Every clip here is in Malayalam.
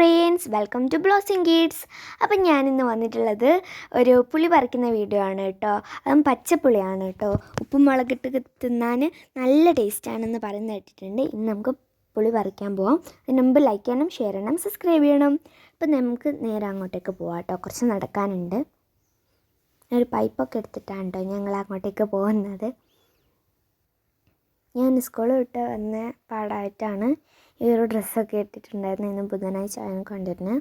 Friends welcome to blessing kids അപ്പം ഞാനിന്ന് വന്നിട്ടുള്ളത് ഒരു പുളി പറിക്കുന്ന വീഡിയോ ആണ് കേട്ടോ. അതും പച്ചപ്പുളിയാണ് കേട്ടോ. ഉപ്പും മുളകിട്ട് തിന്നാൻ നല്ല ടേസ്റ്റാണെന്ന് പറയുന്നത് കേട്ടിട്ടുണ്ട്. ഇന്ന് നമുക്ക് പുളി പറിക്കാൻ പോവാം. അതിന് മുമ്പ് ലൈക്ക് ചെയ്യണം ഷെയർ ചെയ്യണം സബ്സ്ക്രൈബ് ചെയ്യണം. അപ്പം നമുക്ക് നേരെ അങ്ങോട്ടേക്ക് പോവാം കേട്ടോ. കുറച്ച് നടക്കാനുണ്ട്. ഒരു പൈപ്പൊക്കെ എടുത്തിട്ടാണ് കേട്ടോ ഞങ്ങൾ അങ്ങോട്ടേക്ക് പോകുന്നത്. ഞാൻ സ്കൂൾ വിട്ട് വന്ന പാടായിട്ടാണ് ഈ ഒരു ഡ്രസ്സൊക്കെ ഇട്ടിട്ടുണ്ടായിരുന്നു. ഇന്ന് ബുധനാഴ്ച ആയിരുന്നു കണ്ടിരുന്നത്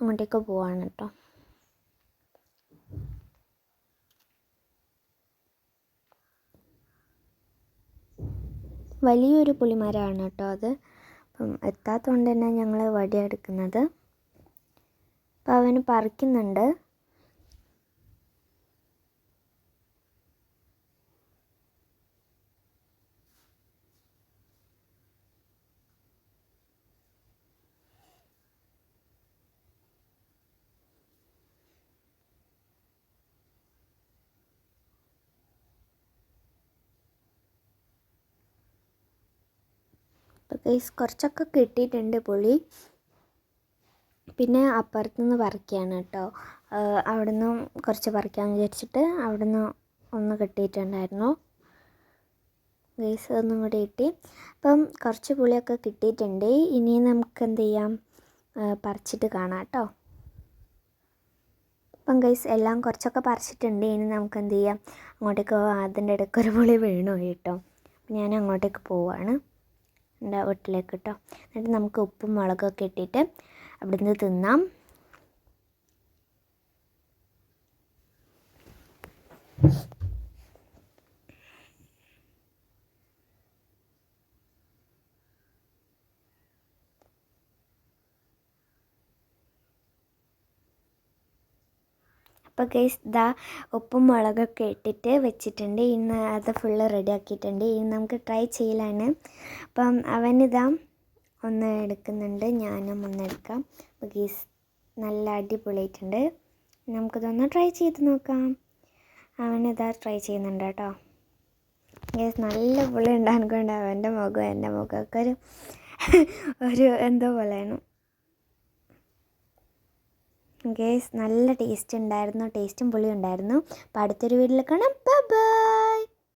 അങ്ങോട്ടേക്ക് പോവാണ് കേട്ടോ വലിയൊരു പുളിമരമാണ് കേട്ടോ അത്. അപ്പം എത്താത്തതുകൊണ്ട് തന്നെ ഞങ്ങൾ വടിയെടുക്കുന്നത് അപ്പം അവന് പറിക്കുന്നുണ്ട്. അപ്പോൾ ഗൈസ് കുറച്ചൊക്കെ കിട്ടിയിട്ടുണ്ട് പുളി. പിന്നെ അപ്പുറത്തുനിന്ന് പറിക്കുകയാണ് കേട്ടോ. അവിടെ നിന്നും കുറച്ച് പറിക്കാമെന്ന് വിചാരിച്ചിട്ട് അവിടെ നിന്ന് ഒന്ന് കിട്ടിയിട്ടുണ്ടായിരുന്നു. ഗൈസ് ഒന്നും കൂടി കിട്ടി. അപ്പം കുറച്ച് പുളിയൊക്കെ കിട്ടിയിട്ടുണ്ട്. ഇനി നമുക്ക് എന്ത് ചെയ്യാം? പറിച്ചിട്ട് കാണാം കേട്ടോ. അപ്പം ഗൈസ് എല്ലാം കുറച്ചൊക്കെ പറിച്ചിട്ടുണ്ട്. ഇനി നമുക്ക് എന്ത് ചെയ്യാം? അങ്ങോട്ടേക്ക് അതിന്റെ ഇടയ്ക്ക് ഒരു പുളി വീണു കേട്ടോ. ഞാൻ അങ്ങോട്ടേക്ക് പോവാണ്. വീട്ടിലേക്ക് കേട്ടോ എന്നിട്ട് നമുക്ക് ഉപ്പും മുളകൊക്കെ ഇട്ടിട്ട് അവിടുന്ന് തിന്നാം. അപ്പോൾ ഗൈസ് ഇതാ ഉപ്പും മുളകൊക്കെ ഇട്ടിട്ട് വെച്ചിട്ടുണ്ട്. ഇന്ന് അത് ഫുള്ള് റെഡി ആക്കിയിട്ടുണ്ട്. ഇനി നമുക്ക് ട്രൈ ചെയ്യലാണ്. അപ്പം അവനിതാ ഒന്ന് എടുക്കുന്നുണ്ട്. ഞാനും ഒന്ന് എടുക്കാം. അപ്പോൾ ഗൈസ് നല്ല അടിപൊളിയായിട്ടുണ്ട്. നമുക്കിതൊന്ന് ട്രൈ ചെയ്ത് നോക്കാം. അവനിതാ ട്രൈ ചെയ്യുന്നുണ്ട് കേട്ടോ. ഗൈസ് നല്ല പുളി ഉണ്ടാകുന്നുണ്ട് അവന്റെ മുഖം എന്റെ മുഖമൊക്കെ ഒരു ഒരു എന്തോ പോലെയാണ്. ഗേസ് നല്ല ടേസ്റ്റ് ഉണ്ടായിരുന്നു ടേസ്റ്റും പുളിയും ഉണ്ടായിരുന്നു. അപ്പോൾ അടുത്തൊരു വീട്ടിൽ കാണാം. ബൈ